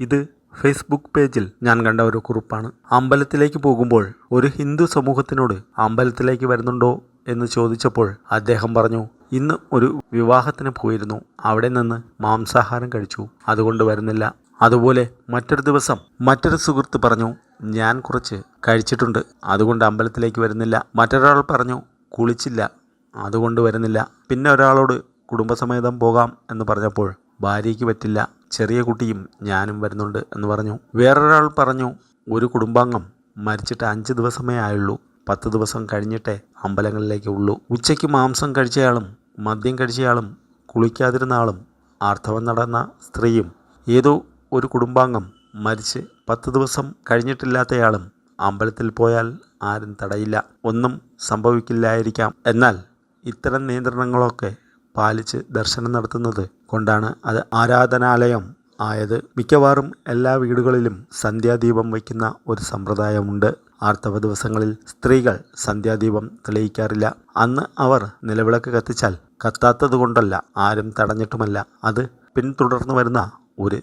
ഇത് ഫേസ്ബുക്ക് പേജിൽ ഞാൻ കണ്ട ഒരു കുറിപ്പാണ്. അമ്പലത്തിലേക്ക് പോകുമ്പോൾ ഒരു ഹിന്ദു സമൂഹത്തിനോട് അമ്പലത്തിലേക്ക് വരുന്നുണ്ടോ എന്ന് ചോദിച്ചപ്പോൾ അദ്ദേഹം പറഞ്ഞു ഇന്ന് ഒരു വിവാഹത്തിന് പോയിരുന്നു. അവിടെ നിന്ന് മാംസാഹാരം കഴിച്ചു. അതുകൊണ്ട് വരുന്നില്ല. അതുപോലെ മറ്റൊരു ദിവസം മറ്റൊരു സുഹൃത്ത് പറഞ്ഞു ഞാൻ കുറച്ച് കഴിച്ചിട്ടുണ്ട്. അതുകൊണ്ട് അമ്പലത്തിലേക്ക് വരുന്നില്ല. മറ്റൊരാൾ പറഞ്ഞു കുളിച്ചില്ല. അതുകൊണ്ട് വരുന്നില്ല. പിന്നെ ഒരാളോട് കുടുംബസമേതം പോകാം എന്ന് പറഞ്ഞപ്പോൾ ഭാര്യയ്ക്ക് പറ്റില്ല ചെറിയ കുട്ടിയും ഞാനും വരുന്നുണ്ട് എന്ന് പറഞ്ഞു. വേറൊരാൾ പറഞ്ഞു ഒരു കുടുംബാംഗം മരിച്ചിട്ട് അഞ്ച് ദിവസമേ ആയുള്ളൂ. പത്ത് ദിവസം കഴിഞ്ഞിട്ടേ അമ്പലങ്ങളിലേക്ക് ഉള്ളൂ. ഉച്ചയ്ക്ക് മാംസം കഴിച്ചയാളും മദ്യം കഴിച്ചയാളും കുളിക്കാതിരുന്ന ആളും ആർത്തവം നടന്ന സ്ത്രീയും ഏതോ ഒരു കുടുംബാംഗം മരിച്ച് പത്ത് ദിവസം കഴിഞ്ഞിട്ടില്ലാത്തയാളും അമ്പലത്തിൽ പോയാൽ ആരും തടയില്ല. ഒന്നും സംഭവിക്കില്ലായിരിക്കാം. എന്നാൽ ഇത്തരം നിയന്ത്രണങ്ങളൊക്കെ പാലിച്ച് ദർശനം നടത്തുന്നത് കൊണ്ടാണ് അത് ആരാധനാലയം ആയത്. മിക്കവാറും എല്ലാ വീടുകളിലും സന്ധ്യാദീപം വയ്ക്കുന്ന ഒരു സമ്പ്രദായമുണ്ട്. ആർത്തവ ദിവസങ്ങളിൽ സ്ത്രീകൾ സന്ധ്യാദീപം തെളിയിക്കാറില്ല. അന്ന് അവർ നിലവിളക്ക് കത്തിച്ചാൽ കത്താത്തതുകൊണ്ടല്ല ആരും തടഞ്ഞിട്ടുമല്ല. അത് പിന്തുടർന്നു വരുന്ന ഒരു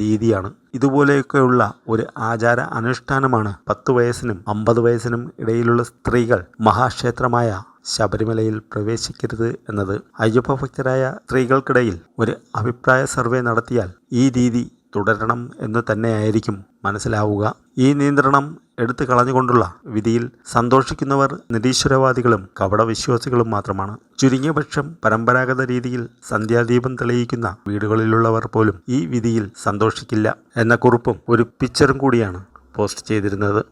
രീതിയാണ്. ഇതുപോലെയൊക്കെയുള്ള ഒരു ആചാര അനുഷ്ഠാനമാണ് പത്ത് വയസ്സിനും അമ്പത് വയസ്സിനും ഇടയിലുള്ള സ്ത്രീകൾ മഹാക്ഷേത്രമായ ശബരിമലയിൽ പ്രവേശിക്കരുത് എന്നത് അയ്യപ്പ ഭക്തരായ സ്ത്രീകൾക്കിടയിൽ ഒരു അഭിപ്രായ സർവേ നടത്തിയാൽ ഈ രീതി തുടരണം എന്ന് തന്നെയായിരിക്കും മനസ്സിലാവുക. ഈ നിയന്ത്രണം എടുത്തു കളഞ്ഞുകൊണ്ടുള്ള വിധിയിൽ സന്തോഷിക്കുന്നവർ നിരീശ്വരവാദികളും കപടവിശ്വാസികളും മാത്രമാണ്. ചുരുങ്ങിയ പക്ഷം പരമ്പരാഗത രീതിയിൽ സന്ധ്യാദീപം തെളിയിക്കുന്ന വീടുകളിലുള്ളവർ പോലും ഈ വിധിയിൽ സന്തോഷിക്കില്ല എന്ന കുറിപ്പും ഒരു പിക്ചറും കൂടിയാണ് പോസ്റ്റ് ചെയ്തിരുന്നത്.